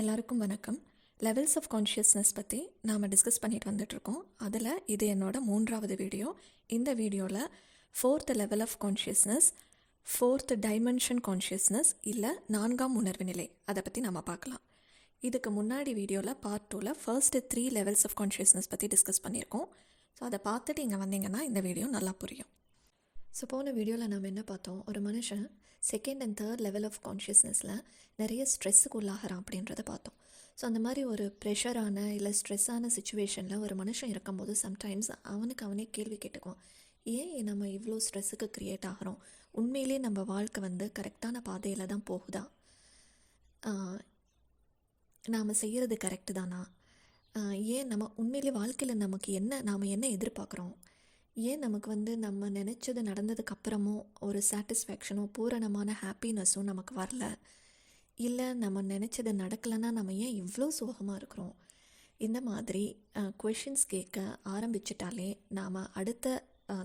எல்லாருக்கும் வணக்கம். Levels of consciousness பற்றி நாம் டிஸ்கஸ் பண்ணிட்டு வந்துட்ருக்கோம் அதில் இது என்னோட மூன்றாவது வீடியோ இந்த வீடியோவில் fourth level of consciousness fourth dimension consciousness இல்லை நான்காம் உணர்வு நிலை. அதை பற்றி நம்ம பார்க்கலாம். இதுக்கு முன்னாடி வீடியோவில் பார்ட் டூவில் first three levels of consciousness பற்றி டிஸ்கஸ் பண்ணியிருக்கோம். ஸோ அதை பார்த்துட்டு இங்கே வந்தீங்கன்னா இந்த வீடியோ நல்லா புரியும். ஸோ போன வீடியோவில் நம்ம என்ன பார்த்தோம்? ஒரு மனுஷன் second and third level of கான்ஷியஸ்னஸில் நிறைய ஸ்ட்ரெஸ்ஸுக்கு உள்ளாகிறான் அப்படின்றத பார்த்தோம். ஸோ அந்த மாதிரி ஒரு ப்ரெஷரான இல்லை ஸ்ட்ரெஸ்ஸான சுச்சுவேஷனில் ஒரு மனுஷன் இருக்கும்போது சம்டைம்ஸ் அவனுக்கு அவனே கேள்வி கேட்டுக்குவான். ஏன் நம்ம இவ்வளோ ஸ்ட்ரெஸ்ஸுக்கு க்ரியேட் ஆகிறோம்? உண்மையிலே நம்ம வாழ்க்கை வந்து கரெக்டான பாதையில் தான் போகுதா? நாம் செய்கிறது கரெக்டு தானா ஏன் நம்ம உண்மையிலே வாழ்க்கையில் நமக்கு என்ன நாம் என்ன எதிர்பார்க்குறோம் ஏன் நமக்கு வந்து நம்ம நினச்சது நடந்ததுக்கு அப்புறமும் ஒரு சாட்டிஸ்ஃபேக்ஷனோ பூரணமான ஹாப்பினஸும் நமக்கு வரல? இல்லை நம்ம நினச்சது நடக்கலைன்னா நம்ம ஏன் இவ்வளோ சோகமாக இருக்கிறோம்? இந்த மாதிரி கொஷின்ஸ் கேட்க ஆரம்பிச்சிட்டாலே நாம் அடுத்த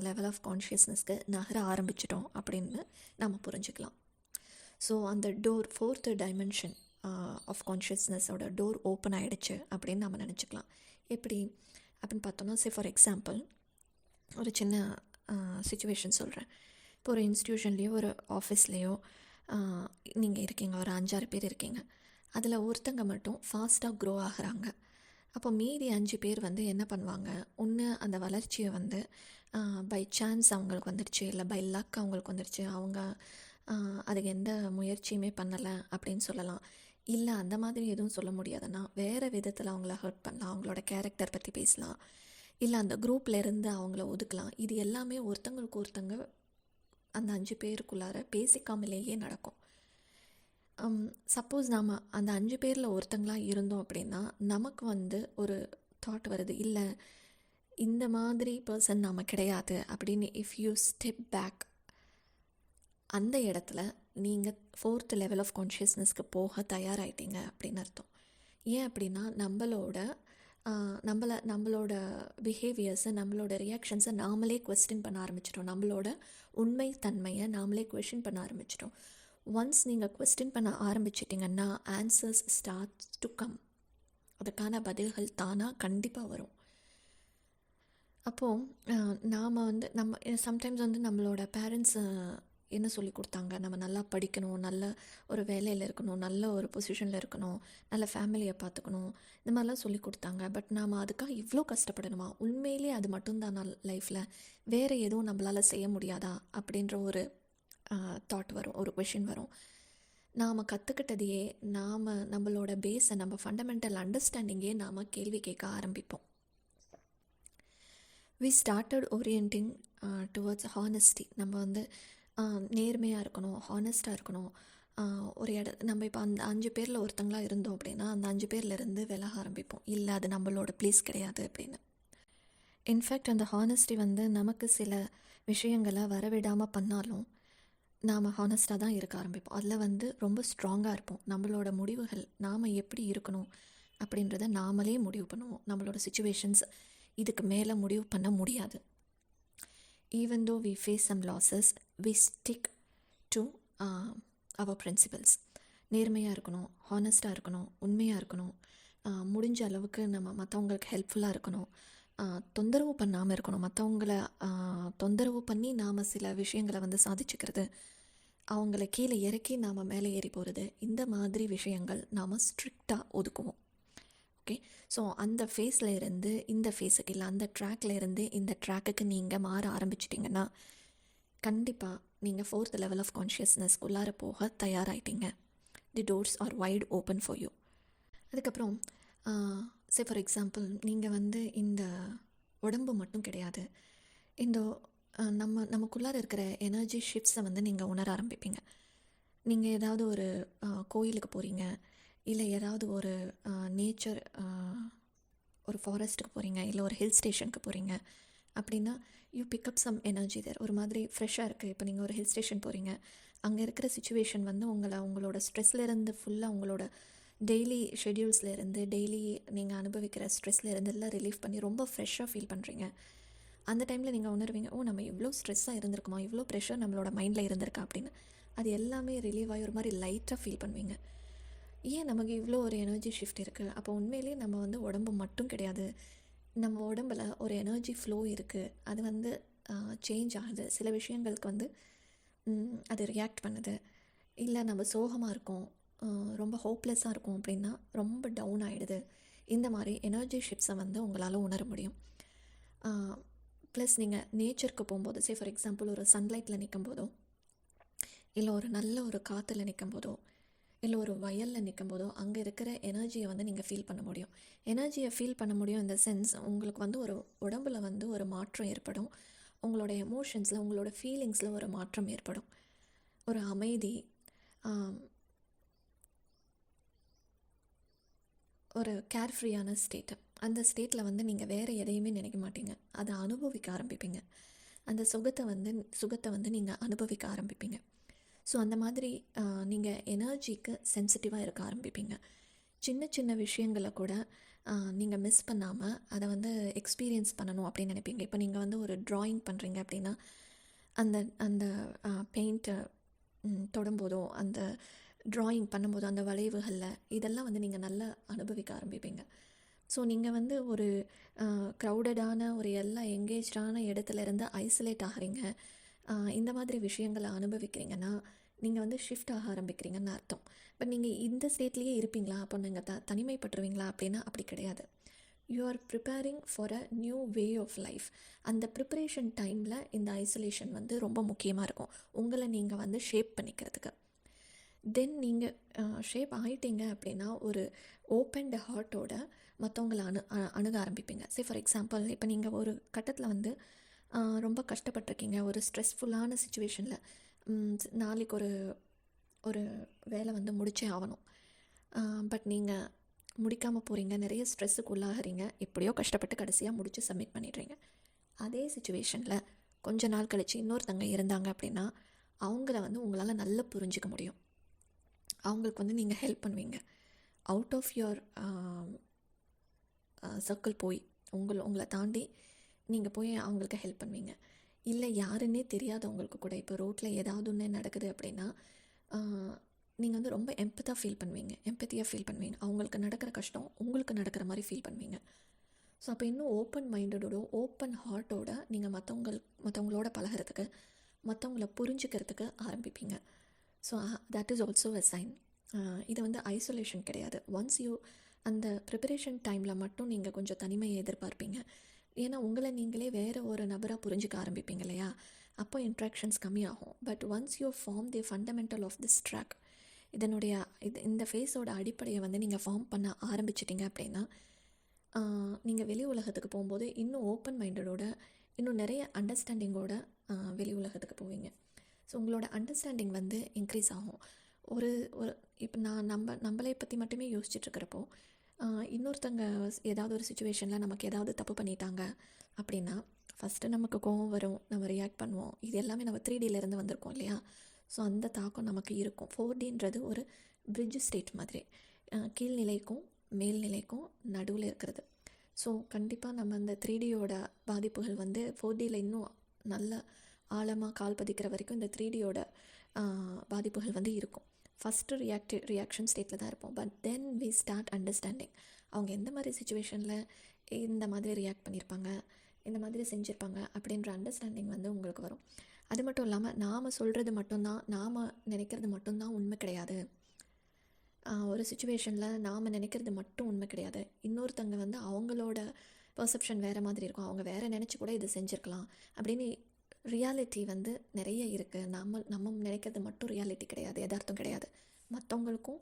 லெவல் ஆஃப் கான்ஷியஸ்னஸ்க்கு நகர ஆரம்பிச்சிட்டோம் அப்படின்னு நம்ம புரிஞ்சுக்கலாம். ஸோ அந்த டோர் ஃபோர்த்து டைமென்ஷன் ஆஃப் கான்ஷியஸ்னஸோட டோர் ஓப்பன் ஆகிடுச்சு அப்படின்னு நம்ம நினச்சிக்கலாம். எப்படி? அப்படின்னு பார்த்தோம்னா சே ஃபார் எக்ஸாம்பிள் ஒரு சின்ன சுச்சுவேஷன் சொல்கிறேன் இப்போ ஒரு இன்ஸ்டியூஷன்லேயோ ஒரு ஆஃபீஸ்லேயோ நீங்கள் இருக்கீங்க. ஒரு அஞ்சாறு பேர் இருக்கீங்க. அதில் ஒருத்தங்க மட்டும் ஃபாஸ்ட்டாக க்ரோ ஆகுறாங்க. அப்போ மீதி அஞ்சு பேர் வந்து என்ன பண்ணுவாங்க? ஒன்று அந்த வளர்ச்சியை வந்து பை சான்ஸ் அவங்களுக்கு வந்துடுச்சு இல்லை பை லக் அவங்களுக்கு வந்துடுச்சு அவங்க அதுக்கு எந்த முயற்சியுமே பண்ணலை அப்படின்னு சொல்லலாம். இல்லை அந்த மாதிரி எதுவும் சொல்ல முடியாதுன்னா வேறு விதத்தில் அவங்கள ஹர்ட் பண்ணலாம். அவங்களோட கேரக்டர் பற்றி பேசலாம். இல்லை அந்த குரூப்பில் இருந்து அவங்கள ஒதுக்கலாம். இது எல்லாமே ஒருத்தங்களுக்கு ஒருத்தங்க அந்த அஞ்சு பேருக்குள்ளார பேசிக்காமலேயே நடக்கும். சப்போஸ் நாம் அந்த அஞ்சு பேரில் ஒருத்தங்களாக இருந்தோம் அப்படின்னா நமக்கு வந்து ஒரு தாட் வருது. இல்லை இந்த மாதிரி பர்சன் நாம் கிடையாது அப்படின்னு இஃப் யூ ஸ்டெப் பேக் அந்த இடத்துல நீங்கள் ஃபோர்த் லெவல் ஆஃப் கான்ஷியஸ்னஸ்க்கு போக தயாராகிட்டீங்க அப்படின்னு அர்த்தம். ஏன் அப்படின்னா நம்மளோட நம்மள நம்மளோட பிஹேவியர்ஸை நம்மளோட ரியாக்ஷன்ஸை நாமளே கொஸ்டின் பண்ண ஆரம்பிச்சிட்டோம். நம்மளோட உண்மை தன்மையை நாமளே கொஸ்டின் பண்ண ஆரம்பிச்சிட்டோம். ஒன்ஸ் நீங்கள் கொஸ்டின் பண்ண ஆரம்பிச்சிட்டிங்கன்னா ஆன்சர்ஸ் ஸ்டார்ட் டு கம் அதுக்கான பதில்கள் தானாக கண்டிப்பாக வரும். அப்போது நாம் வந்து நம்ம சம்டைம்ஸ் வந்து நம்மளோட பேரண்ட்ஸை என்ன சொல்லி கொடுத்தாங்க? நம்ம நல்லா படிக்கணும் நல்ல ஒரு வேலையில் இருக்கணும் நல்ல ஒரு பொசிஷனில் இருக்கணும் நல்ல ஃபேமிலியை பார்த்துக்கணும் இந்த மாதிரிலாம் சொல்லி கொடுத்தாங்க. பட் நாம் அதுக்காக இவ்வளோ கஷ்டப்படணுமா? உண்மையிலே அது மட்டும்தான் லைஃப்பில் வேறு எதுவும் நம்மளால் செய்ய முடியாதா? அப்படின்ற ஒரு தாட் வரும் ஒரு கொஷின் வரும். நாம் கற்றுக்கிட்டதையே நாம் நம்மளோட பேஸை நம்ம ஃபண்டமெண்டல் அண்டர்ஸ்டாண்டிங்கே நாம் கேள்வி கேட்க ஆரம்பிப்போம். We started orienting towards honesty நம்ம வந்து நேர்மையாக இருக்கணும் ஹானஸ்ட்டாக இருக்கணும். ஒரு இட நம்ம இப்போ அந்த அஞ்சு பேரில் ஒருத்தங்களாக இருந்தோம் அப்படின்னா அந்த அஞ்சு பேர்லேருந்து விலக ஆரம்பிப்போம். இல்லை அது நம்மளோட ப்ளேஸ் கிடையாது அப்படின்னு. இன்ஃபேக்ட் அந்த ஹானஸ்டி வந்து நமக்கு சில விஷயங்களை வரவிடாமல் பண்ணாலும் நாம் ஹானஸ்ட்டாக தான் இருக்க ஆரம்பிப்போம். அதில் வந்து ரொம்ப ஸ்ட்ராங்காக இருப்போம். நம்மளோட முடிவுகள் நாம் எப்படி இருக்கணும் அப்படின்றத நாமளே முடிவு பண்ணுவோம். நம்மளோட சுச்சுவேஷன்ஸ் இதுக்கு மேலே முடிவு பண்ண முடியாது. Even though we face some losses we stick to our principles நேர்மையாக இருக்கணும் ஹானஸ்ட்டாக இருக்கணும் உண்மையாக இருக்கணும். முடிஞ்ச அளவுக்கு நம்ம மற்றவங்களுக்கு ஹெல்ப்ஃபுல்லாக இருக்கணும். தொந்தரவு பண்ணாமல் இருக்கணும். மற்றவங்கள தொந்தரவு பண்ணி நாம் சில விஷயங்களை வந்து சாதிச்சுக்கிறது அவங்கள கீழே இறக்கி நாம் மேலே ஏறி போகிறது இந்த மாதிரி விஷயங்கள் நாம் ஸ்ட்ரிக்டாக ஒதுக்குவோம். ஓகே. ஸோ அந்த ஃபேஸில் இருந்து இந்த ஃபேஸுக்கு இல்லை அந்த ட்ராக்ல இருந்து இந்த ட்ராக்குக்கு நீங்கள் மாற ஆரம்பிச்சிட்டிங்கன்னா கண்டிப்பாக நீங்கள் ஃபோர்த் லெவல் ஆஃப் கான்ஷியஸ்னஸ்க்குள்ளார போக தயாராகிட்டீங்க the doors are wide open for you அதுக்கப்புறம் சே ஃபார் எக்ஸாம்பிள் நீங்கள் வந்து இந்த உடம்பு மட்டும் கிடையாது. இந்த நம்ம நமக்குள்ளார இருக்கிற எனர்ஜி ஷிஃப்ட்ஸை வந்து நீங்கள் உணர ஆரம்பிப்பீங்க. நீங்கள் ஏதாவது ஒரு கோயிலுக்கு போகிறீங்க இல்லை ஏதாவது ஒரு நேச்சர் ஒரு ஃபாரஸ்ட்டுக்கு போகிறீங்க இல்லை ஒரு ஹில் ஸ்டேஷனுக்கு போகிறீங்க அப்படின்னா you pick up some energy there ஒரு மாதிரி ஃப்ரெஷ்ஷாக இருக்குது இப்போ நீங்கள் ஒரு ஹில் ஸ்டேஷன் போகிறீங்க அங்கே இருக்கிற சுச்சுவேஷன் வந்து உங்களை உங்களோட ஸ்ட்ரெஸ்லேருந்து ஃபுல்லாக உங்களோட டெய்லி ஷெடியூல்ஸ்லேருந்து டெய்லி நீங்கள் அனுபவிக்கிற ஸ்ட்ரெஸ்லேருந்து எல்லாம் ரிலீஃப் பண்ணி ரொம்ப ஃப்ரெஷ்ஷாக ஃபீல் பண்ணுறீங்க அந்த டைமில் நீங்கள் உணர்வீங்க ஓ நம்ம இவ்வளோ ஸ்ட்ரெஸ்ஸாக இருந்திருக்குமா? இவ்வளோ ப்ரெஷர் நம்மளோட மைண்டில் இருந்திருக்கா? அப்படின்னு. அது எல்லாமே ரிலீவ் ஆகி ஒரு மாதிரி லைட்டாக ஃபீல் பண்ணுவீங்க. ஏன் நமக்கு இவ்வளோ ஒரு எனர்ஜி ஷிஃப்ட் இருக்குது அப்போ உண்மையிலேயே நம்ம வந்து உடம்பு மட்டும் கிடையாது. நம்ம உடம்புல ஒரு எனர்ஜி ஃப்ளோ இருக்குது அது வந்து சேஞ்ச் ஆகுது. சில விஷயங்களுக்கு வந்து அது ரியாக்ட் பண்ணுது. இல்லை நம்ம சோகமாக இருக்கோம் ரொம்ப ஹோப்லெஸ்ஸாக இருக்கும் அப்படின்னா ரொம்ப டவுன் ஆகிடுது இந்த மாதிரி எனர்ஜி ஷிப்ஸை வந்து உங்களால் உணர முடியும். ப்ளஸ் நீங்கள் நேச்சருக்கு போகும்போது சே ஃபார் எக்ஸாம்பிள் ஒரு சன்லைட்டில் நிற்கும் போதோ இல்லை ஒரு நல்ல ஒரு காற்றுல நிற்கும் போதோ இல்லை ஒரு வயலில் நிற்கும் போதோ அங்கே இருக்கிற எனர்ஜியை வந்து நீங்கள் ஃபீல் பண்ண முடியும். எனர்ஜியை ஃபீல் பண்ண முடியும் இந்த சென்ஸ் உங்களுக்கு வந்து ஒரு உடம்புல வந்து ஒரு மாற்றம் ஏற்படும். உங்களோட எமோஷன்ஸில் உங்களோட ஃபீலிங்ஸில் ஒரு மாற்றம் ஏற்படும். ஒரு அமைதி ஒரு கேர்ஃப்ரீயான ஸ்டேட்டு அந்த ஸ்டேட்டில் வந்து நீங்கள் வேறு எதையுமே நினைக்க மாட்டீங்க. அதை அனுபவிக்க ஆரம்பிப்பீங்க. அந்த சுகத்தை வந்து சுகத்தை வந்து நீங்கள் அனுபவிக்க ஆரம்பிப்பீங்க. ஸோ அந்த மாதிரி நீங்கள் எனர்ஜிக்கு சென்சிட்டிவாக இருக்க ஆரம்பிப்பீங்க. சின்ன சின்ன விஷயங்களை கூட நீங்கள் மிஸ் பண்ணாமல் அதை வந்து எக்ஸ்பீரியன்ஸ் பண்ணணும் அப்படின்னு நினைப்பீங்க. இப்போ நீங்கள் வந்து ஒரு ட்ராயிங் பண்ணுறீங்க அப்படின்னா அந்த அந்த பெயிண்ட்டை தொடும்போதோ அந்த ட்ராயிங் பண்ணும்போதோ அந்த வளைவுகளில் இதெல்லாம் வந்து நீங்கள் நல்லா அனுபவிக்க ஆரம்பிப்பீங்க. ஸோ நீங்கள் வந்து ஒரு க்ரௌடடான ஒரு எல்லா எங்கேஜான இடத்துல இருந்து ஐசோலேட் ஆகிறீங்க. இந்த மாதிரி விஷயங்களை அனுபவிக்கிறீங்கன்னா நீங்கள் வந்து ஷிஃப்ட் ஆக ஆரம்பிக்கிறீங்கன்னு அர்த்தம். பட் நீங்கள் இந்த ஸ்டேட்லேயே இருப்பீங்களா? அப்போ நீங்கள் த தனிமைப்பட்டுருவீங்களா? அப்படின்னா அப்படி கிடையாது. You are preparing for a new way of life அந்த ப்ரிப்பரேஷன் டைமில் இந்த ஐசோலேஷன் வந்து ரொம்ப முக்கியமாக இருக்கும். உங்களை நீங்கள் வந்து ஷேப் பண்ணிக்கிறதுக்கு. தென் நீங்கள் ஷேப் ஆகிட்டீங்க அப்படின்னா ஒரு ஓப்பன்டு ஹார்ட்டோட மற்றவங்கள அணு அணுக ஆரம்பிப்பீங்க. சே ஃபார் எக்ஸாம்பிள் இப்போ நீங்கள் ஒரு கட்டத்தில் வந்து ரொம்ப கஷ்டப்பட்டிருக்கீங்க. ஒரு ஸ்ட்ரெஸ்ஃபுல்லான சுச்சுவேஷனில் நாளைக்கு ஒரு ஒரு வேலை வந்து முடிச்சே ஆகணும். பட் நீங்கள் முடிக்காமல் போகிறீங்க நிறைய ஸ்ட்ரெஸ்ஸுக்கு உள்ளாகிறீங்க. எப்படியோ கஷ்டப்பட்டு கடைசியாக முடித்து சப்மிட் பண்ணிடுறீங்க. அதே சுச்சுவேஷனில் கொஞ்ச நாள் கழித்து இன்னொருத்தங்க இருந்தாங்க அப்படின்னா அவங்கள வந்து உங்களால் நல்லா புரிஞ்சிக்க முடியும். அவங்களுக்கு வந்து நீங்கள் ஹெல்ப் பண்ணுவீங்க. அவுட் ஆஃப் யுவர் சர்க்கிள் போய் உங்களை உங்களை தாண்டி நீங்கள் போய் அவங்களுக்கு ஹெல்ப் பண்ணுவீங்க. இல்லை யாருன்னே தெரியாதவங்களுக்கு கூட இப்போ ரோட்டில் ஏதாவது ஒன்று நடக்குது அப்படின்னா நீங்கள் வந்து ரொம்ப எம்பத்தாக ஃபீல் பண்ணுவீங்க. எம்பத்தியாக ஃபீல் பண்ணுவீங்க. அவங்களுக்கு நடக்கிற கஷ்டம் உங்களுக்கு நடக்கிற மாதிரி ஃபீல் பண்ணுவீங்க. ஸோ அப்போ இன்னும் ஓப்பன் மைண்டடோட ஓப்பன் ஹார்ட்டோட நீங்கள் மற்றவங்கள் மற்றவங்களோட பழகுறதுக்கு மற்றவங்கள புரிஞ்சுக்கிறதுக்கு ஆரம்பிப்பீங்க. So that is also a sign இது வந்து ஐசோலேஷன் கிடையாது. ஒன்ஸ் யூ அந்த ப்ரிப்பரேஷன் டைமில் மட்டும் நீங்கள் கொஞ்சம் தனிமையை எதிர்பார்ப்பீங்க. ஏன்னா உங்களை நீங்களே வேறு ஒரு நபராக புரிஞ்சுக்க ஆரம்பிப்பீங்க இல்லையா? அப்போ இன்ட்ராக்ஷன்ஸ் கம்மியாகும். But once you form the fundamental of this track இதனுடைய இது இந்த ஃபேஸோட அடிப்படையை வந்து நீங்கள் ஃபார்ம் பண்ண ஆரம்பிச்சிட்டிங்க அப்படின்னா நீங்கள் வெளி உலகத்துக்கு போகும்போது இன்னும் ஓப்பன் மைண்டடோட இன்னும் நிறைய அண்டர்ஸ்டாண்டிங்கோட வெளி உலகத்துக்கு போவீங்க. ஸோ உங்களோட அண்டர்ஸ்டாண்டிங் வந்து இன்க்ரீஸ் ஆகும். ஒரு ஒரு இப்போ நான் நம்ம நம்மளை பற்றி மட்டுமே யோசிச்சுட்டு இருக்கிறப்போ இன்னொருத்தங்க ஏதாவது ஒரு சுச்சுவேஷனில் நமக்கு ஏதாவது தப்பு பண்ணிட்டாங்க அப்படின்னா ஃபஸ்ட்டு நமக்கு கோவம் வரும் நம்ம ரியாக்ட் பண்ணுவோம். இது எல்லாமே நம்ம த்ரீ டிலேருந்து வந்திருக்கோம் இல்லையா? ஸோ அந்த தாக்கம் நமக்கு இருக்கும். ஃபோர் டின்றது ஒரு பிரிட்ஜ் ஸ்டேட் மாதிரி. கீழ்நிலைக்கும் மேல்நிலைக்கும் நடுவில் இருக்கிறது. ஸோ கண்டிப்பாக நம்ம அந்த த்ரீ டியோட பாதிப்புகள் வந்து ஃபோர் டியில் இன்னும் நல்ல ஆழமாக கால் பதிக்கிற வரைக்கும் இந்த த்ரீ டியோட பாதிப்புகள் வந்து இருக்கும். ஃபஸ்ட்டு ரியாக்டிவ் ரியாக்ஷன் ஸ்டேட்டில் தான் இருப்போம். But then we start understanding அவங்க எந்த மாதிரி சுச்சுவேஷனில் இந்த மாதிரி ரியாக்ட் பண்ணியிருப்பாங்க இந்த மாதிரி செஞ்சுருப்பாங்க அப்படின்ற அண்டர்ஸ்டாண்டிங் வந்து உங்களுக்கு வரும். அது மட்டும் இல்லாமல் நாம் சொல்கிறது மட்டும்தான் நாம் நினைக்கிறது மட்டும்தான் உண்மை கிடையாது. ஒரு சுச்சுவேஷனில் நாம் நினைக்கிறது மட்டும் உண்மை கிடையாது. இன்னொருத்தங்க வந்து அவங்களோட பர்செப்ஷன் வேறு மாதிரி இருக்கும். அவங்க வேறு நினச்சி கூட இதை செஞ்சுருக்கலாம் அப்படின்னு ரியாலிட்டி வந்து நிறைய இருக்குது நம்ம நம்ம நினைக்கிறது மட்டும் ரியாலிட்டி கிடையாது எதார்த்தம் கிடையாது. மற்றவங்களுக்கும்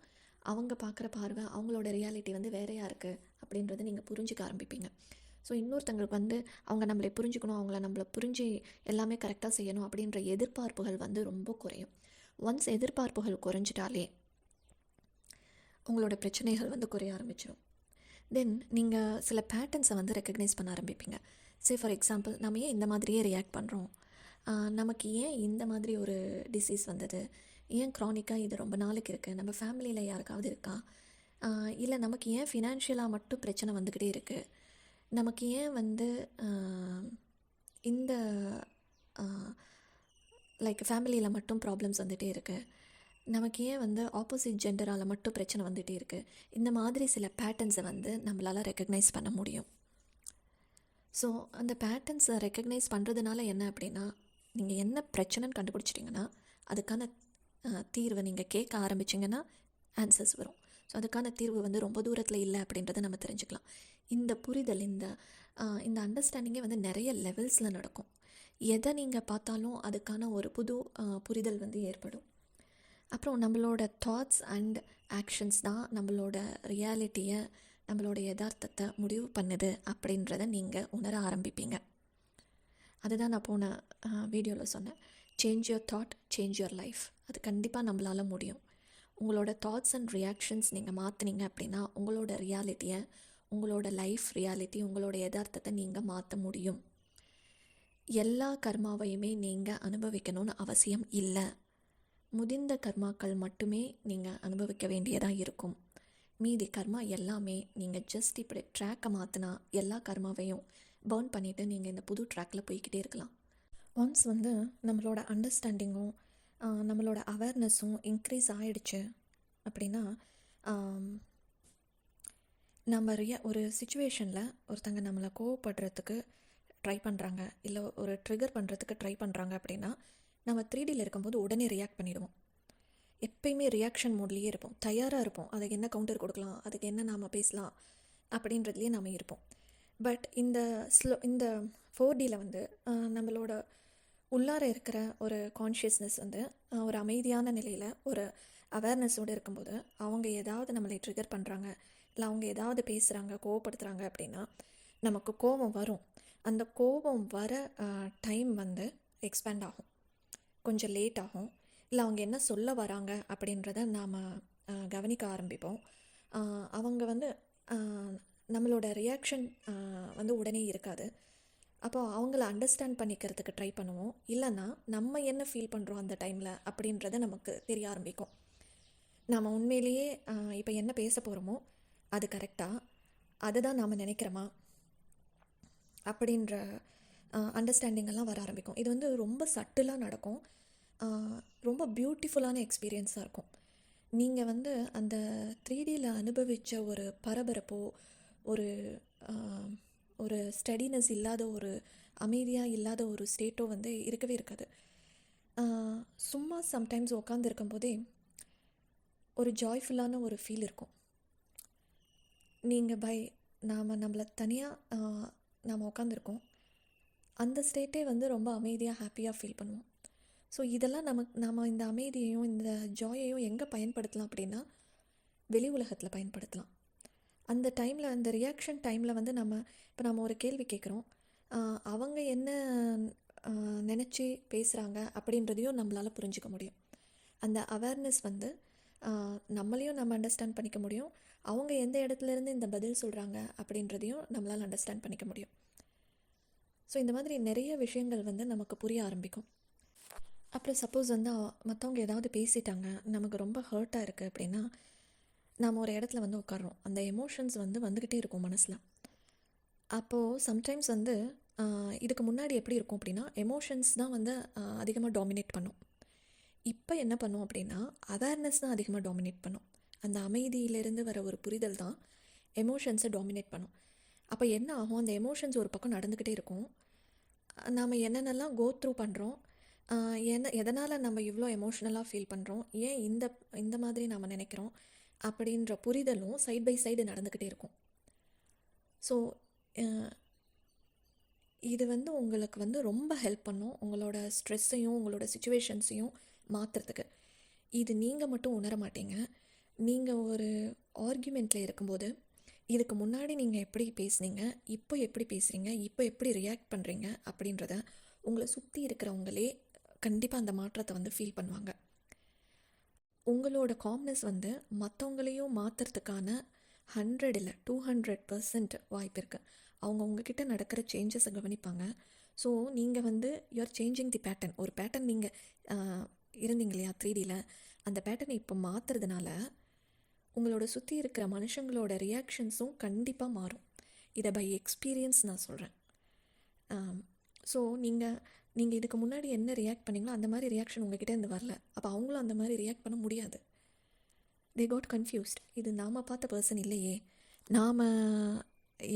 அவங்க பார்க்குற பார்வை அவங்களோட ரியாலிட்டி வந்து வேறையாக இருக்குது அப்படின்றத நீங்கள் புரிஞ்சுக்க ஆரம்பிப்பீங்க. ஸோ இன்னொருத்தங்களுக்கு வந்து அவங்க நம்மளை புரிஞ்சுக்கணும் அவங்கள நம்மளை புரிஞ்சு எல்லாமே கரெக்டாக செய்யணும் அப்படின்ற எதிர்பார்ப்புகள் வந்து ரொம்ப குறையும். ஒன்ஸ் எதிர்பார்ப்புகள் குறைஞ்சிட்டாலே உங்களோட பிரச்சனைகள் வந்து குறைய ஆரம்பிச்சிடும் தென் நீங்கள் சில பேட்டர்ன்ஸை வந்து ரெக்கக்னைஸ் பண்ண ஆரம்பிப்பீங்க. சே ஃபார் எக்ஸாம்பிள் நம்ம ஏன் இந்த மாதிரியே ரியாக்ட் பண்ணுறோம் நமக்கு ஏன் இந்த மாதிரி ஒரு டிசீஸ் வந்தது? ஏன் க்ரானிக்காக இது ரொம்ப நாளைக்கு இருக்குது நம்ம ஃபேமிலியில் யாருக்காவது இருக்கா? இல்லை நமக்கு ஏன் ஃபினான்ஷியலாக மட்டும் பிரச்சனை வந்துக்கிட்டே இருக்குது நமக்கு ஏன் வந்து இந்த லைக் ஃபேமிலியில் மட்டும் ப்ராப்ளம்ஸ் வந்துகிட்டே இருக்குது நமக்கு ஏன் வந்து ஆப்போசிட் ஜெண்டரால் மட்டும் பிரச்சனை வந்துகிட்டே இருக்குது இந்த மாதிரி சில பேட்டர்ன்ஸை வந்து நம்மளால் ரெக்கக்னைஸ் பண்ண முடியும். ஸோ அந்த பேட்டர்ன்ஸை ரெக்கக்னைஸ் பண்ணுறதுனால என்ன அப்படின்னா நீங்கள் என்ன பிரச்சனைன்னு கண்டுபிடிச்சிட்டிங்கன்னா அதுக்கான தீர்வை நீங்கள் கேட்க ஆரம்பிச்சிங்கன்னா ஆன்சர்ஸ் வரும். ஸோ அதுக்கான தீர்வு வந்து ரொம்ப தூரத்தில் இல்லை அப்படின்றத நம்ம தெரிஞ்சுக்கலாம். இந்த புரிதல் இந்த இந்த அண்டர்ஸ்டாண்டிங்கே வந்து நிறைய லெவல்ஸில் நடக்கும். எதை நீங்கள் பார்த்தாலும் அதுக்கான ஒரு புது புரிதல் வந்து ஏற்படும். அப்புறம் நம்மளோட தாட்ஸ் அண்ட் ஆக்ஷன்ஸ் தான் நம்மளோட ரியாலிட்டியை நம்மளோட யதார்த்தத்தை முடிவு பண்ணுது அப்படின்றத நீங்கள் உணர ஆரம்பிப்பீங்க. அதுதான் நான் போன வீடியோவில் சொன்னேன். Change your thought change your life அது கண்டிப்பாக நம்மளால் முடியும். உங்களோட தாட்ஸ் அண்ட் ரியாக்ஷன்ஸ் நீங்கள் மாற்றினீங்க அப்படின்னா உங்களோட ரியாலிட்டியை உங்களோட லைஃப் ரியாலிட்டி உங்களோட யதார்த்தத்தை நீங்கள் மாற்ற முடியும். எல்லா கர்மாவையுமே நீங்கள் அனுபவிக்கணும்னு அவசியம் இல்லை. முதிர்ந்த கர்மாக்கள் மட்டுமே நீங்கள் அனுபவிக்க வேண்டியதாக இருக்கும். மீதி கர்மா எல்லாமே நீங்கள் ஜஸ்ட் இப்படி ட்ராக்கை மாற்றினா எல்லா கர்மாவையும் பர்ன் பண்ணிவிட்டு நீங்கள் இந்த புது ட்ராக்கில் போய்க்கிட்டே இருக்கலாம். ஒன்ஸ் வந்து நம்மளோட அண்டர்ஸ்டாண்டிங்கும் நம்மளோட அவேர்னஸும் இன்க்ரீஸ் ஆகிடுச்சு அப்படின்னா நம்ம ரிய ஒரு சுச்சுவேஷனில் ஒருத்தங்க நம்மளை கோவப்படுறதுக்கு ட்ரை பண்ணுறாங்க இல்லை ஒரு ட்ரிகர் பண்ணுறதுக்கு ட்ரை பண்ணுறாங்க அப்படின்னா நம்ம த்ரீடியில் இருக்கும்போது உடனே ரியாக்ட் பண்ணிவிடுவோம் எப்பயுமே ரியாக்ஷன் மோட்லேயே இருப்போம். தயாராக இருப்போம். அதுக்கு என்ன கவுண்டர் கொடுக்கலாம்? அதுக்கு என்ன நாம் பேசலாம்? அப்படின்றதுலேயே நாம் இருப்போம். பட் இந்த ஸ்லோ இந்த ஃபோர் டியில் வந்து நம்மளோட உள்ளார இருக்கிற ஒரு கான்ஷியஸ்னஸ் வந்து ஒரு அமைதியான நிலையில் ஒரு அவேர்னஸோடு இருக்கும்போது அவங்க ஏதாவது நம்மளை ட்ரிகர் பண்ணுறாங்க இல்லை அவங்க ஏதாவது பேசுகிறாங்க கோவப்படுத்துகிறாங்க அப்படின்னா நமக்கு கோபம் வரும். அந்த கோபம் வர டைம் வந்து எக்ஸ்பேண்ட் ஆகும். கொஞ்சம் லேட் ஆகும். இல்லை அவங்க என்ன சொல்ல வராங்க அப்படின்றத நாம் கவனிக்க ஆரம்பிப்போம். அவங்க வந்து நம்மளோட ரியாக்ஷன் வந்து உடனே இருக்காது. அப்போ அவங்கள அண்டர்ஸ்டாண்ட் பண்ணிக்கிறதுக்கு ட்ரை பண்ணுவோம். இல்லைன்னா நம்ம என்ன ஃபீல் பண்ணுறோம் அந்த டைமில் அப்படின்றத நமக்கு தெரிய ஆரம்பிக்கும். நாம் உண்மையிலேயே இப்போ என்ன பேச போகிறோமோ அது கரெக்டாக அதை தான் நாம் நினைக்கிறோமா? அப்படின்ற அண்டர்ஸ்டாண்டிங் எல்லாம் வர ஆரம்பிக்கும். இது வந்து ரொம்ப சட்டிலாக நடக்கும். ரொம்ப பியூட்டிஃபுல்லான எக்ஸ்பீரியன்ஸாக இருக்கும். நீங்கள் வந்து அந்த த்ரீடியில் அனுபவித்த ஒரு பரபரப்போ ஒரு ஒரு ஸ்டடினஸ் இல்லாத ஒரு அமைதியாக இல்லாத ஒரு ஸ்டேட்டோ வந்து இருக்கவே இருக்காது. சும்மா சம்டைம்ஸ் உட்காந்துருக்கும் போதே ஒரு ஜாய்ஃபுல்லான ஒரு ஃபீல் இருக்கும். நீங்கள் பை நாம் நம்மளை தனியாக நாம் உட்காந்துருக்கோம் அந்த ஸ்டேட்டே வந்து ரொம்ப அமைதியாக ஹாப்பியாக ஃபீல் பண்ணுவோம். ஸோ இதெல்லாம் நமக்கு நாம் இந்த அமைதியையும் இந்த ஜாயையும் எங்கே பயன்படுத்தலாம் அப்படின்னா வெளி உலகத்தில் பயன்படுத்தலாம். அந்த டைமில் அந்த ரியாக்ஷன் டைமில் வந்து நம்ம இப்போ நம்ம ஒரு கேள்வி கேட்குறோம் அவங்க என்ன நினச்சி பேசுகிறாங்க அப்படின்றதையும் நம்மளால் புரிஞ்சிக்க முடியும். அந்த அவேர்னஸ் வந்து நம்மளையும் நம்ம அண்டர்ஸ்டாண்ட் பண்ணிக்க முடியும். அவங்க எந்த இடத்துல இருந்து இந்த பதில் சொல்கிறாங்க அப்படின்றதையும் நம்மளால் அண்டர்ஸ்டாண்ட் பண்ணிக்க முடியும். ஸோ இந்த மாதிரி நிறைய விஷயங்கள் வந்து நமக்கு புரிய ஆரம்பிக்கும். அப்புறம் சப்போஸ் வந்து மற்றவங்க ஏதாவது பேசிட்டாங்க நமக்கு ரொம்ப ஹர்ட்டாக இருக்குது அப்படின்னா நாம் ஒரு இடத்துல வந்து உட்காரோம் அந்த எமோஷன்ஸ் வந்து வந்துக்கிட்டே இருக்கும் மனசில். அப்போது சம்டைம்ஸ் வந்து இதுக்கு முன்னாடி எப்படி இருக்கும் அப்படின்னா எமோஷன்ஸ் தான் வந்து அதிகமாக டாமினேட் பண்ணும். இப்போ என்ன பண்ணும் அப்படின்னா அவேர்னஸ் தான் அதிகமாக டாமினேட் பண்ணும். அந்த அமைதியிலேருந்து வர ஒரு புரிதல் தான் எமோஷன்ஸை டாமினேட் பண்ணும். அப்போ என்ன ஆகும்? அந்த எமோஷன்ஸ் ஒரு பக்கம் நடந்துக்கிட்டே இருக்கும். நாம் என்னென்னலாம் கோ த்ரூ பண்ணுறோம் என்ன எதனால் நம்ம இவ்வளோ எமோஷ்னலாக ஃபீல் பண்ணுறோம் ஏன் இந்த இந்த மாதிரி நாம் நினைக்கிறோம்? அப்படின்ற புரிதலும் சைட் பை சைடு நடந்துக்கிட்டே இருக்கும். ஸோ இது வந்து உங்களுக்கு வந்து ரொம்ப ஹெல்ப் பண்ணும். உங்களோட ஸ்ட்ரெஸ்ஸையும் உங்களோட சுச்சுவேஷன்ஸையும் மாற்றுறதுக்கு இது நீங்கள் மட்டும் உணர மாட்டீங்க. நீங்கள் ஒரு ஆர்கியூமெண்ட்டில் இருக்கும்போது இதுக்கு முன்னாடி நீங்கள் எப்படி பேசுனீங்க இப்போ எப்படி பேசுகிறீங்க இப்போ எப்படி ரியாக்ட் பண்ணுறீங்க அப்படின்றத உங்களை சுற்றி இருக்கிறவங்களே கண்டிப்பாக அந்த மாற்றத்தை வந்து ஃபீல் பண்ணுவாங்க. உங்களோட காம்னஸ் வந்து மற்றவங்களையும் மாற்றுறதுக்கான ஹண்ட்ரட் இல்லை டூ ஹண்ட்ரட் பர்சன்ட் வாய்ப்பு இருக்குது அவங்க உங்ககிட்ட நடக்கிற சேஞ்சஸை கவனிப்பாங்க. ஸோ நீங்கள் வந்து you are changing the pattern ஒரு பேட்டர்ன் நீங்கள் இருந்தீங்க இல்லையா த்ரீ டியில் அந்த பேட்டர்னை இப்போ மாற்றுறதுனால உங்களோட சுற்றி இருக்கிற மனுஷங்களோட ரியாக்ஷன்ஸும் கண்டிப்பாக மாறும். இதை பை எக்ஸ்பீரியன்ஸ் நான் சொல்கிறேன் ஸோ நீங்கள் நீங்கள் இதுக்கு முன்னாடி என்ன ரியாக்ட் பண்ணீங்களோ அந்த மாதிரி ரியாக்ஷன் உங்ககிட்ட இருந்து வரல. அப்போ அவங்களும் அந்த மாதிரி ரியாக்ட் பண்ண முடியாது. தே காட் கன்ஃபியூஸ்ட் இது நாம் பார்த்த பர்சன் இல்லையே. நாம்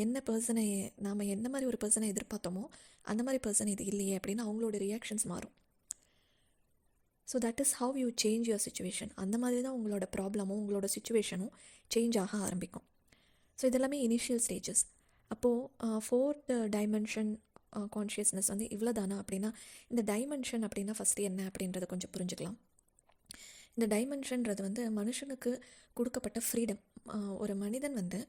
என்ன பர்சனை நாம் என்ன மாதிரி ஒரு பர்சனை எதிர்பார்த்தோமோ அந்த மாதிரி பர்சன் இது இல்லையே அப்படின்னு அவங்களோட ரியாக்ஷன்ஸ் மாறும். So that is how you change your situation அந்த மாதிரி தான் உங்களோட ப்ராப்ளமும் உங்களோட சுச்சுவேஷனும் சேஞ்ச் ஆக ஆரம்பிக்கும். ஸோ இதெல்லாமே இனிஷியல் ஸ்டேஜஸ் அப்போது ஃபோர்த் டைமென்ஷன் கான்ஷியஸ்னஸ் வந்து இவ்வளோ தானா அப்படின்னா இந்த டைமென்ஷன் அப்படின்னா ஃபஸ்ட்டு என்ன அப்படின்றத கொஞ்சம் புரிஞ்சுக்கலாம். இந்த டைமென்ஷன்றது வந்து மனுஷனுக்கு கொடுக்கப்பட்ட ஃப்ரீடம் ஒரு மனிதன் வந்து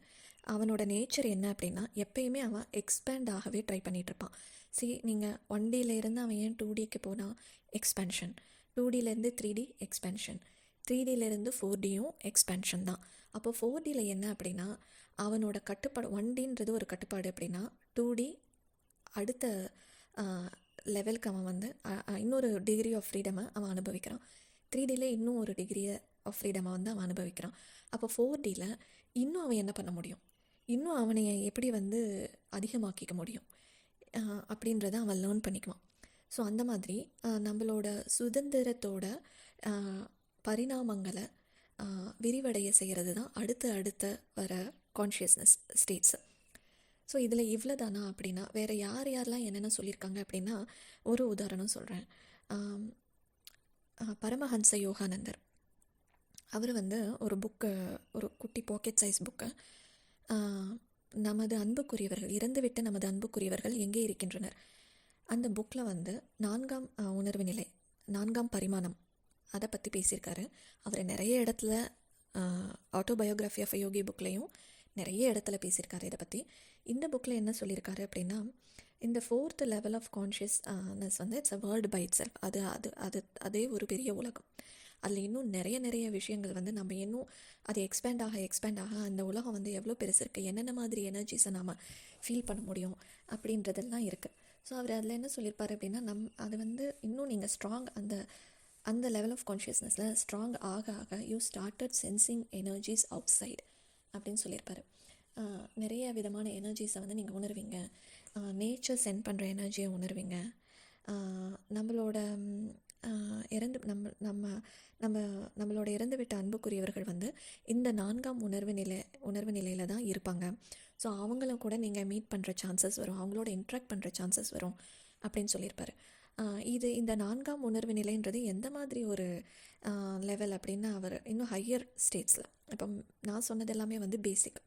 அவனோட நேச்சர் என்ன அப்படின்னா எப்பயுமே அவன் எக்ஸ்பேண்ட் ஆகவே ட்ரை பண்ணிகிட்டு இருப்பான் சி நீங்கள் ஒன் இருந்து அவன் ஏன் டூ டிக்கு போனால் எக்ஸ்பென்ஷன் டூ டிலேருந்து த்ரீ டி எக்ஸ்பென்ஷன் த்ரீ டிலேருந்து ஃபோர் டியும் எக்ஸ்பென்ஷன் தான். அப்போ ஃபோர் டியில் என்ன அப்படின்னா அவனோட கட்டுப்பாடு ஒன் டின்றது ஒரு கட்டுப்பாடு அப்படின்னா டூ டி அடுத்த லெவலுக்கு அவன் வந்து இன்னொரு டிகிரி ஆஃப் ஃப்ரீடமை அவன் அனுபவிக்கிறான். த்ரீ டியில் இன்னும் ஒரு டிகிரி ஆஃப் ஃப்ரீடமை வந்து அவன் அனுபவிக்கிறான். அப்போ ஃபோர் டியில் இன்னும் அவன் என்ன பண்ண முடியும்? இன்னும் அவனை எப்படி வந்து அதிகமாக்கிக்க முடியும்? அப்படின்றத அவன் லேர்ன் பண்ணிக்குவான். ஸோ அந்த மாதிரி நம்மளோட சுதந்திரத்தோட பரிணாமங்களை விரிவடைய செய்கிறது தான் அடுத்து அடுத்த வர கான்ஷியஸ்னஸ் ஸ்டேட்ஸு ஸோ இதில் இவ்வளோ தானா அப்படின்னா வேறு யார் யாரெல்லாம் என்னென்ன சொல்லியிருக்காங்க அப்படின்னா ஒரு உதாரணம் சொல்கிறேன் பரமஹன்ச யோகானந்தர். அவர் வந்து ஒரு புக்கு ஒரு குட்டி பாக்கெட் சைஸ் புக்கு. நமது அன்புக்குரியவர்கள் இறந்துவிட்ட நமது அன்புக்குரியவர்கள் எங்கே இருக்கின்றனர்? அந்த புக்கில் வந்து நான்காம் உணர்வு நிலை நான்காம் பரிமாணம். அதை பற்றி பேசியிருக்காரு. அவர் நிறைய இடத்துல ஆட்டோபயோகிராஃபி ஆஃப் யோகி புக்லேயும் நிறைய இடத்துல பேசியிருக்காரு இதை பற்றி இந்த புக்கில் என்ன சொல்லியிருக்காரு அப்படின்னா இந்த ஃபோர்த் லெவல் ஆஃப் கான்ஷியஸ்னஸ் வந்து it's a world by itself அது அது அது அதே ஒரு பெரிய உலகம். அதில் இன்னும் நிறைய நிறைய விஷயங்கள் வந்து நம்ம இன்னும் அது எக்ஸ்பேண்ட் ஆக எக்ஸ்பேண்ட் ஆக அந்த உலகம் வந்து எவ்வளோ பெருசு இருக்குது என்னென்ன மாதிரி எனர்ஜிஸை நாம் ஃபீல் பண்ண முடியும் அப்படின்றதெல்லாம் இருக்குது ஸோ அவர் அதில் என்ன சொல்லியிருப்பார் அப்படின்னா நம் அது வந்து இன்னும் நீங்கள் ஸ்ட்ராங் அந்த அந்த லெவல் ஆஃப் கான்ஷியஸ்னஸில் ஸ்ட்ராங் ஆக ஆக you started sensing energies outside அப்படின்னு சொல்லியிருப்பாரு. நிறைய விதமான எனர்ஜிஸை வந்து நீங்கள் உணர்வீங்க. நேச்சர் சென்ட் பண்ணுற எனர்ஜியை உணர்வீங்க. நம்மளோட இறந்து நம்ம நம்ம நம்ம நம்மளோட இறந்து விட்ட அன்புக்குரியவர்கள் வந்து இந்த நான்காம் உணர்வு நிலை உணர்வு நிலையில் தான் இருப்பாங்க. ஸோ அவங்களும் கூட நீங்கள் மீட் பண்ணுற சான்சஸ் வரும். அவங்களோட இன்ட்ராக்ட் பண்ணுற சான்சஸ் வரும் அப்படின்னு சொல்லியிருப்பாரு. இது இந்த நான்காம் உணர்வு நிலைன்றது எந்த மாதிரி ஒரு லெவல் அப்படின்னு அவர் இன்னும் ஹையர் ஸ்டேட்ஸில் இப்போ நான் சொன்னது எல்லாமே வந்து பேசிக்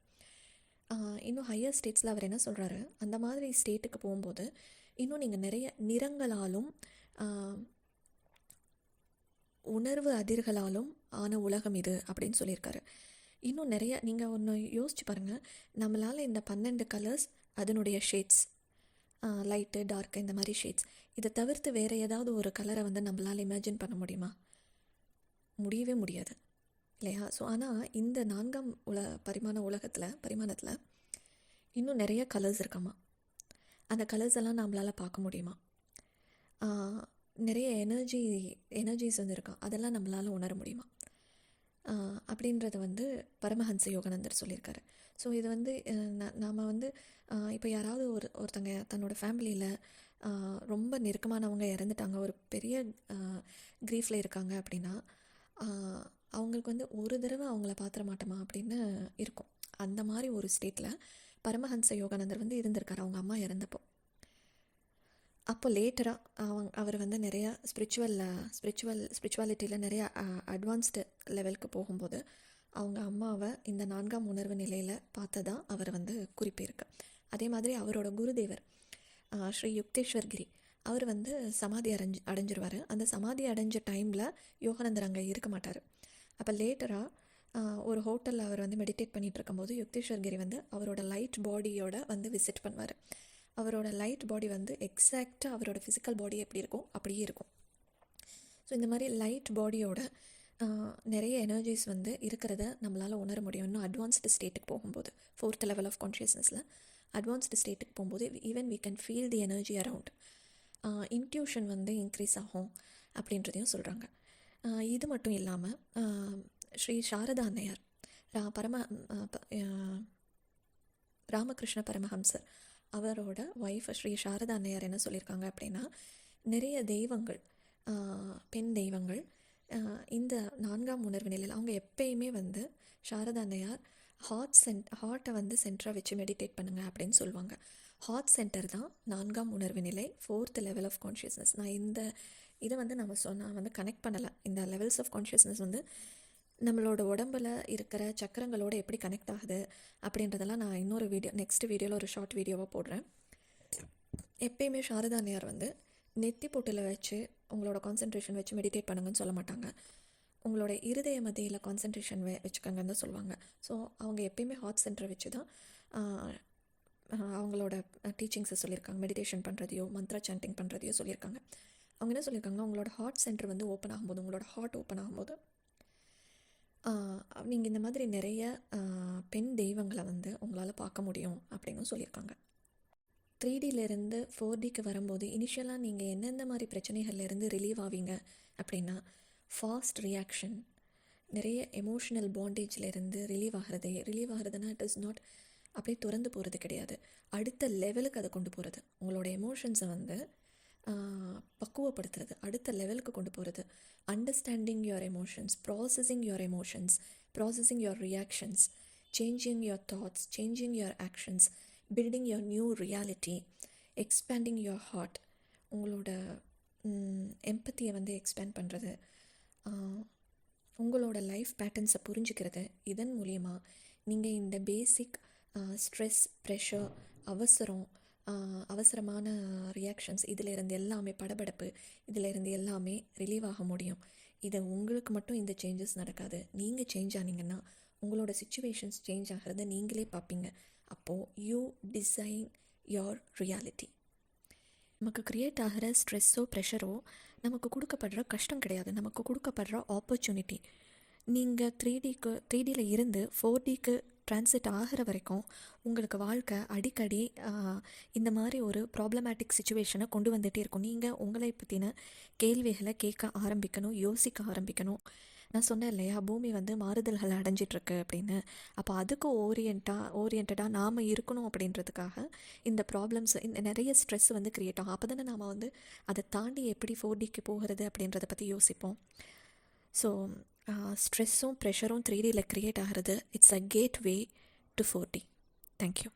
இன்னும் ஹையர் ஸ்டேட்ஸில் அவர் என்ன சொல்கிறாரு அந்த மாதிரி ஸ்டேட்டுக்கு போகும்போது இன்னும் நீங்கள் நிறைய நிறங்களாலும் உணர்வு அதிர்களாலும் ஆன உலகம் இது அப்படின்னு சொல்லியிருக்காரு. இன்னும் நிறைய நீங்கள் ஒன்று யோசிச்சு பாருங்கள் நம்மளால் இந்த பன்னெண்டு கலர்ஸ் அதனுடைய ஷேட்ஸ் லைட்டு டார்க்கு இந்த மாதிரி ஷேட்ஸ் இதை தவிர்த்து வேறு ஏதாவது ஒரு கலரை வந்து நம்மளால் இமேஜின் பண்ண முடியுமா? முடியவே முடியாது. இல்லையா? ஸோ ஆனால் இந்த நான்காம் உல பரிமாண உலகத்தில் பரிமாணத்தில் இன்னும் நிறைய கலர்ஸ் இருக்காமா? அந்த கலர்ஸ் எல்லாம் நம்மளால் பார்க்க முடியுமா? நிறைய எனர்ஜி எனர்ஜிஸ் வந்து இருக்கா அதெல்லாம் நம்மளால் உணர முடியுமா? அப்படின்றத வந்து பரமஹன்ச யோகானந்தர் சொல்லியிருக்காரு. ஸோ இது வந்து நாம் வந்து இப்போ யாராவது ஒரு ஒருத்தங்க தன்னோட ஃபேமிலியில் ரொம்ப நெருக்கமானவங்க இறந்துட்டாங்க ஒரு பெரிய க்ரீஃபில் இருக்காங்க அப்படின்னா அவங்களுக்கு வந்து ஒரு தடவை அவங்கள பார்த்துட மாட்டோமா அப்படின்னு இருக்கும். அந்த மாதிரி ஒரு ஸ்டேட்டில் பரமஹன்ச யோகானந்தர் வந்து இருந்திருக்காரு அவங்க அம்மா இறந்தப்போ. அப்போ லேட்டராக அவங்க அவர் வந்து நிறையா ஸ்பிரிச்சுவல் ஸ்பிரிச்சுவல் ஸ்பிரிச்சுவாலிட்டியில் நிறையா அட்வான்ஸ்டு லெவலுக்கு போகும்போது அவங்க அம்மாவை இந்த நான்காம் உணர்வு நிலையில் பார்த்ததா அவர் வந்து குறிப்பிருக்கு. அதே மாதிரி அவரோட குருதேவர் ஸ்ரீ யுக்தேஸ்வர் கிரி அவர் வந்து சமாதி அடைஞ்சு அடைஞ்சிருவார். அந்த சமாதி அடைஞ்ச டைமில் யோகானந்தர் அங்கே இருக்க மாட்டார். அப்போ லேட்டராக ஒரு ஹோட்டலில் அவர் வந்து மெடிடேட் பண்ணிகிட்டு இருக்கும்போது யுக்தேஸ்வர் கிரி வந்து அவரோட லைட் பாடியோட வந்து விசிட் பண்ணுவார். அவரோட லைட் பாடி வந்து எக்ஸாக்டாக அவரோட ஃபிசிக்கல் பாடி எப்படி இருக்கும் அப்படியே இருக்கும். ஸோ இந்த மாதிரி லைட் பாடியோட நிறைய எனர்ஜிஸ் வந்து இருக்கிறத நம்மளால் உணர முடியும். இன்னும் அட்வான்ஸ்டு ஸ்டேட்டுக்கு போகும்போது ஃபோர்த் லெவல் ஆஃப் கான்ஷியஸ்னஸில் அட்வான்ஸ்டு ஸ்டேட்டுக்கு போகும்போது even we can feel the energy around intuition வந்து இன்க்ரீஸ் ஆகும் அப்படின்றதையும் சொல்கிறாங்க இது மட்டும் இல்லாமல் ஸ்ரீ சாரதா அன்னையார் ரா பரம ராமகிருஷ்ண பரமஹம்சர் அவரோட ஒய்ஃப் ஸ்ரீ சாரதா அன்னையார் என்ன சொல்லியிருக்காங்க அப்படின்னா நிறைய தெய்வங்கள் பெண் தெய்வங்கள் இந்த நான்காம் உணர்வு நிலையில் அவங்க எப்பயுமே வந்து சாரதா அன்னையார் ஹார்ட் சென்ட் ஹார்ட்டை வந்து சென்டராக வச்சு மெடிடேட் பண்ணுங்கள் அப்படின்னு சொல்லுவாங்க. ஹார்ட் சென்டர் தான் நான்காம் உணர்வு நிலை ஃபோர்த் லெவல் ஆஃப் கான்ஷியஸ்னஸ் நான் இந்த இதை வந்து நம்ம சொ நான் வந்து கனெக்ட் பண்ணலை. இந்த லெவல்ஸ் ஆஃப் கான்ஷியஸ்னஸ் வந்து நம்மளோட உடம்புல இருக்கிற சக்கரங்களோட எப்படி கனெக்ட் ஆகுது அப்படின்றதெல்லாம் நான் இன்னொரு வீடியோ நெக்ஸ்ட் வீடியோவில் ஒரு ஷார்ட் வீடியோவாக போடுறேன். எப்பயுமே சாரதானியார் வந்து நெத்தி பொட்டில் வச்சு உங்களோட கான்சென்ட்ரேஷன் வச்சு மெடிடேட் பண்ணுங்கன்னு சொல்ல மாட்டாங்க. உங்களோட இருதய மத்தியில் கான்சென்ட்ரேஷன் வே வச்சுக்கோங்கன்னு தான் சொல்லுவாங்க. ஸோ அவங்க எப்பயுமே ஹார்ட் சென்டரை வச்சு தான் அவங்களோட டீச்சிங்ஸை சொல்லியிருக்காங்க. மெடிடேஷன் பண்ணுறதையோ மந்த்ரா சாண்டிங் பண்ணுறதையோ சொல்லியிருக்காங்க. அவங்க என்ன சொல்லியிருக்காங்கன்னா உங்களோட ஹார்ட் சென்டர் வந்து ஓப்பன் ஆகும்போது உங்களோட ஹார்ட் ஓப்பன் ஆகும்போது நீங்கள் இந்த மாதிரி நிறைய பெண் தெய்வங்களை வந்து உங்களால் பார்க்க முடியும் அப்படின்னு சொல்லியிருக்காங்க. த்ரீ டிலேருந்து ஃபோர் டிக்கு வரும்போது இனிஷியலாக நீங்கள் எந்தெந்த மாதிரி பிரச்சனைகள்லேருந்து ரிலீவ் ஆவீங்க அப்படின்னா ஃபாஸ்ட் ரியாக்ஷன் நிறைய எமோஷனல் பாண்டேஜ்லேருந்து ரிலீவ் ஆகிறது. ரிலீவ் ஆகிறதுனா இட் இஸ் நாட் அப்படியே திறந்து போகிறது கிடையாது. அடுத்த லெவலுக்கு அதை கொண்டு போகிறது உங்களோட எமோஷன்ஸை வந்து பக்குவப்படுத்துறது அடுத்த லெவலுக்கு கொண்டு போகிறது understanding your emotions processing your emotions processing your reactions changing your thoughts changing your actions building your new reality expanding your heart உங்களோட எம்பத்தியை வந்து எக்ஸ்பேண்ட் பண்ணுறது உங்களோட லைஃப் பேட்டர்ன்ஸை புரிஞ்சுக்கிறது. இதன் மூலியமாக நீங்கள் இந்த பேசிக் ஸ்ட்ரெஸ் ப்ரெஷர் அவசரம் அவசரமான ரியாக்ஷன்ஸ் இதில் இருந்து எல்லாமே படபடப்பு இதில் இருந்து எல்லாமே ரிலீவ் ஆக முடியும். இது உங்களுக்கு மட்டும் இந்த சேஞ்சஸ் நடக்காது. நீங்கள் சேஞ்ச் ஆனீங்கன்னா உங்களோட சுச்சுவேஷன்ஸ் சேஞ்ச் ஆகிறத நீங்களே பார்ப்பீங்க. அப்போது யூ டிசைன் யோர் ரியாலிட்டி நமக்கு க்ரியேட் ஆகிற ஸ்ட்ரெஸ்ஸோ ப்ரெஷரோ நமக்கு கொடுக்கப்படுற கஷ்டம் கிடையாது. நமக்கு கொடுக்கப்படுற ஆப்பர்ச்சுனிட்டி நீங்கள் த்ரீ டிக்கு த்ரீ டியில் இருந்து ஃபோர் டிக்கு ட்ரான்சிட் ஆகிற வரைக்கும் உங்களுக்கு வாழ்க்கை அடிக்கடி இந்த மாதிரி ஒரு ப்ராப்ளமேட்டிக் சுச்சுவேஷனை கொண்டு வந்துகிட்டே இருக்கும். நீங்கள் உங்களை பற்றின கேள்விகளை கேட்க ஆரம்பிக்கணும் யோசிக்க ஆரம்பிக்கணும். நான் சொன்னேன் இல்லையா பூமி வந்து மாறுதல்கள் அடைஞ்சிட்ருக்கு அப்படின்னு. அப்போ அதுக்கு ஓரியண்ட்டாக ஓரியன்டாக நாம் இருக்கணும் அப்படின்றதுக்காக இந்த ப்ராப்ளம்ஸ் இந்த நிறைய ஸ்ட்ரெஸ் வந்து க்ரியேட் ஆகும். அப்போ தானே நாம் வந்து அதை தாண்டி எப்படி ஃபோர் டிக்கு போகிறது அப்படின்றத பற்றி யோசிப்போம். ஸோ ஸ்ட்ரெஸ்ஸும் ப்ரெஷரும் த்ரீ டியில் க்ரியேட் ஆகிறது. It's a gateway to four D thank you